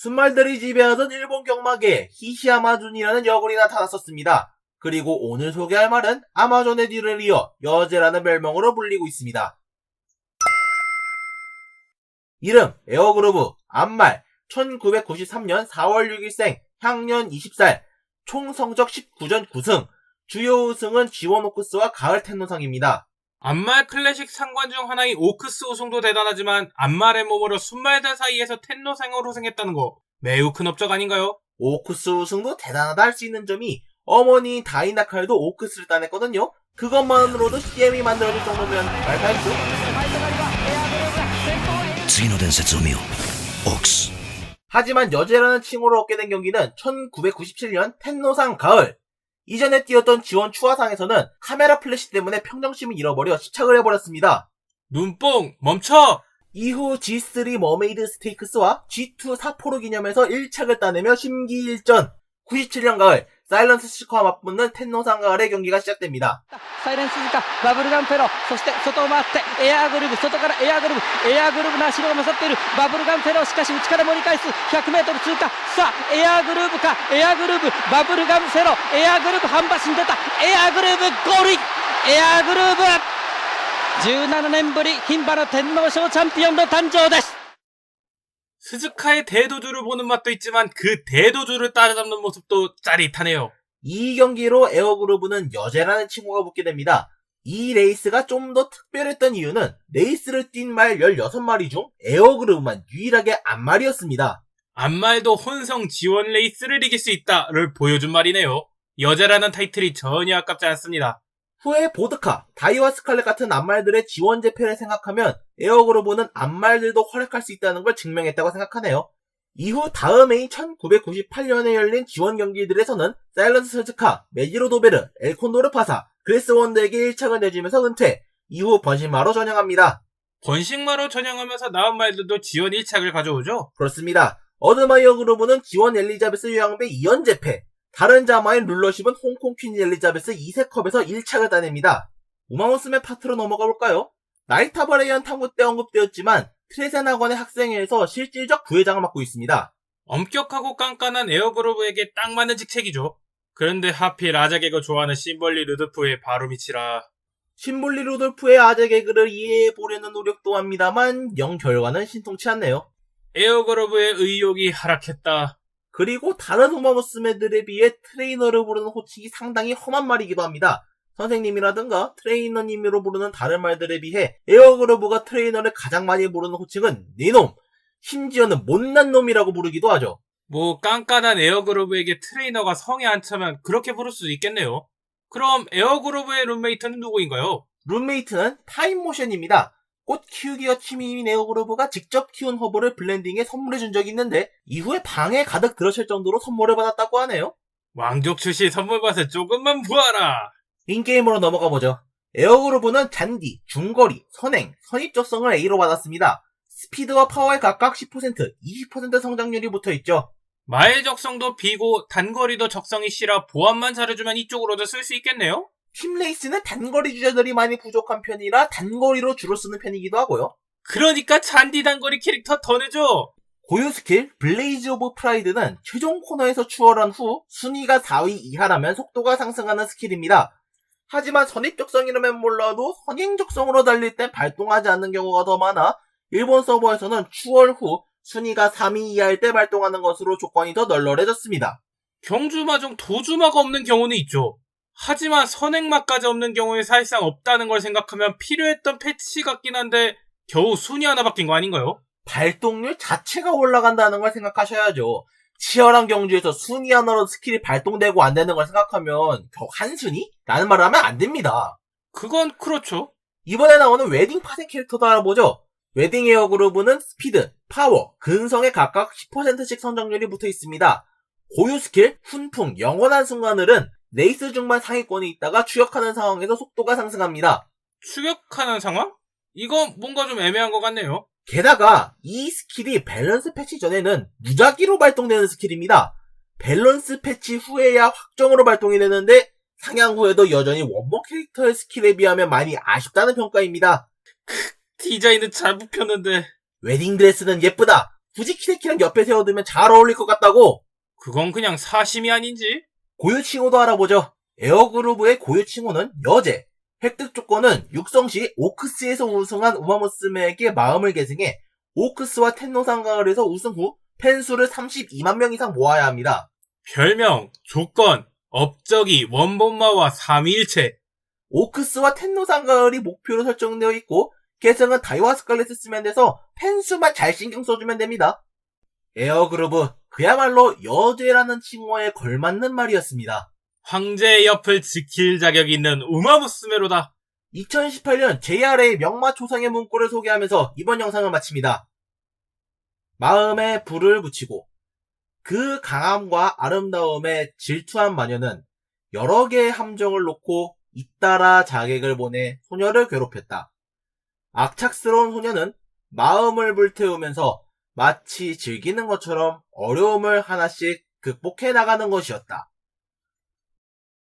순말들이 지배하던 일본 경마계에 히시야마준이라는 여군이 나타났었습니다. 그리고 오늘 소개할 말은 아마존의 뒤를 이어 여제라는 별명으로 불리고 있습니다. 이름 에어그루브 암말 1993년 4월 6일생 향년 20살 총 성적 19전 9승 주요 우승은 지원 오크스와 가을 텐노상입니다. 안말 클래식 상관 중 하나인 오크스 우승도 대단하지만 안말의 몸으로 순말들 사이에서 텐노상으로 우승했다는 거 매우 큰 업적 아닌가요? 오크스 우승도 대단하다 할 수 있는 점이 어머니 다이나칼도 오크스를 따냈거든요. 그것만으로도 CM이 만들어질 정도면 말팔죠. 次の伝説を見ようオークス 하지만 여제라는 칭호를 얻게 된 경기는 1997년 텐노상 가을. 이전에 뛰었던 지원 추하상에서는 카메라 플래시 때문에 평정심을 잃어버려 시착을 해버렸습니다. 눈뽕 멈춰! 이후 G3 머메이드 스테이크스와 G2 사포로 기념해서 1착을 따내며 심기일전 97년 가을 사일런스 시커와 맞붙는 텐노상 가을의 경기가 시작됩니다. サイレンスズカバブルガンフェロそして外を回ってエアーグルーブ外からエアーグルーブエアーグルーブの足が勝っているバブルガンフェロしかし内から盛り返す 100m 通過さあエアーグルーブかエアーグルーブバブルガンフェロエアーグルーブ半端に出たエアーグルーブゴールインエアーグルーブ17年ぶり牝馬の天皇賞チャンピオンの誕生です 스즈카의 대도주를 보는 맛도 있지만 그 대도주를 따라잡는 모습도 짜릿하네요. 이 경기로 에어그루브는 여제라는 칭호가 붙게 됩니다. 이 레이스가 좀 더 특별했던 이유는 레이스를 뛴 말 16마리 중 에어그루브만 유일하게 앞말이었습니다. 안말도 혼성 지원 레이스를 이길 수 있다를 보여준 말이네요. 여자라는 타이틀이 전혀 아깝지 않습니다. 후에 보드카, 다이와 스칼렛 같은 앞말들의 지원 재패를 생각하면 에어그루브는 앞말들도 활약할 수 있다는 걸 증명했다고 생각하네요. 이후 다음 해인 1998년에 열린 지원 경기들에서는 사일런스 설츠카, 메지로 도베르, 엘콘도르 파사, 그레스 원더에게 1착을 내주면서 은퇴, 이후 번신마로 전향합니다. 번식마로 전향하면서 나온 말들도 지원 1착을 가져오죠. 그렇습니다. 어드마이어 그루브는 지원 엘리자베스 유양배 2연 재패, 다른 자마인 룰러십은 홍콩 퀸 엘리자베스 2세컵에서 1착을 따냅니다. 우마무스메 파트로 넘어가 볼까요? 나이타바레이언 탐구 때 언급되었지만 트레센 학원의 학생회에서 실질적 부회장을 맡고 있습니다. 엄격하고 깐깐한 에어그로브에게 딱 맞는 직책이죠. 그런데 하필 아자개가 좋아하는 심벌리 르드프의 바로 밑이라 신볼리 루돌프의 아재 개그를 이해해 보려는 노력도 합니다만 영 결과는 신통치 않네요. 에어그로브의 의욕이 하락했다. 그리고 다른 우마무스메들에 비해 트레이너를 부르는 호칭이 상당히 험한 말이기도 합니다. 선생님이라든가 트레이너님으로 부르는 다른 말들에 비해 에어그로브가 트레이너를 가장 많이 부르는 호칭은 네놈, 심지어는 못난 놈이라고 부르기도 하죠. 뭐 깐깐한 에어그로브에게 트레이너가 성에 안 차면 그렇게 부를 수도 있겠네요. 그럼 에어그로브의 룸메이트는 누구인가요? 룸메이트는 타임모션입니다. 꽃 키우기와 취미인 에어그로브가 직접 키운 허브를 블렌딩해 선물해 준 적이 있는데 이후에 방에 가득 들어칠 정도로 선물을 받았다고 하네요. 왕족 출시 선물 받을 조금만 부어라. 인게임으로 넘어가 보죠. 에어그루브는 잔디, 중거리, 선행, 선입적성을 A로 받았습니다. 스피드와 파워에 각각 10%, 20% 성장률이 붙어 있죠. 마일 적성도 B고 단거리도 적성이 C라 보안만 잘해주면 이쪽으로도 쓸 수 있겠네요? 팀 레이스는 단거리 주자들이 많이 부족한 편이라 단거리로 주로 쓰는 편이기도 하고요. 그러니까 잔디 단거리 캐릭터 더 내줘. 고유 스킬 블레이즈 오브 프라이드는 최종 코너에서 추월한 후 순위가 4위 이하라면 속도가 상승하는 스킬입니다. 하지만 선입적성이라면 몰라도 선행적성으로 달릴 땐 발동하지 않는 경우가 더 많아 일본 서버에서는 추월 후 순위가 3위 이하일 때 발동하는 것으로 조건이 더 널널해졌습니다. 경주마 중 도주마가 없는 경우는 있죠. 하지만 선행마까지 없는 경우에 사실상 없다는 걸 생각하면 필요했던 패치 같긴 한데 겨우 순위 하나 바뀐 거 아닌가요? 발동률 자체가 올라간다는 걸 생각하셔야죠. 치열한 경주에서 순위 하나로 스킬이 발동되고 안 되는 걸 생각하면 겨우 한 순위? 라는 말을 하면 안 됩니다. 그건 그렇죠. 이번에 나오는 웨딩 파생 캐릭터도 알아보죠. 웨딩 에어 그루브는 스피드, 파워, 근성에 각각 10%씩 성장률이 붙어 있습니다. 고유 스킬, 훈풍, 영원한 순간을은 레이스 중반 상위권에 있다가 추격하는 상황에서 속도가 상승합니다. 추격하는 상황? 이건 뭔가 좀 애매한 것 같네요. 게다가 이 스킬이 밸런스 패치 전에는 무작위로 발동되는 스킬입니다. 밸런스 패치 후에야 확정으로 발동이 되는데 상향 후에도 여전히 원본 캐릭터의 스킬에 비하면 많이 아쉽다는 평가입니다. 디자인은 잘 뽑혔는데 웨딩 드레스는 예쁘다. 굳이 키데키랑 옆에 세워두면 잘 어울릴 것 같다고 그건 그냥 사심이 아닌지? 고유 칭호도 알아보죠. 에어그루브의 고유 칭호는 여제. 획득 조건은 육성 시 오크스에서 우승한 우마무스메에게 마음을 계승해 오크스와 텐노상가을에서 우승 후 팬수를 32만 명 이상 모아야 합니다. 별명, 조건, 업적이 원본마와 삼위일체. 오크스와 텐노상가을이 목표로 설정되어 있고 계승은 다이와 스칼렛을 쓰면 돼서 팬수만 잘 신경 써주면 됩니다. 에어그루브 그야말로 여제라는 칭호에 걸맞는 말이었습니다. 황제의 옆을 지킬 자격이 있는 우마무스메로다. 2018년 JRA 명마 초상의 문구를 소개하면서 이번 영상을 마칩니다. 마음에 불을 붙이고 그 강함과 아름다움에 질투한 마녀는 여러 개의 함정을 놓고 잇따라 자객을 보내 소녀를 괴롭혔다. 악착스러운 소녀는 마음을 불태우면서 마치 즐기는 것처럼 어려움을 하나씩 극복해 나가는 것이었다.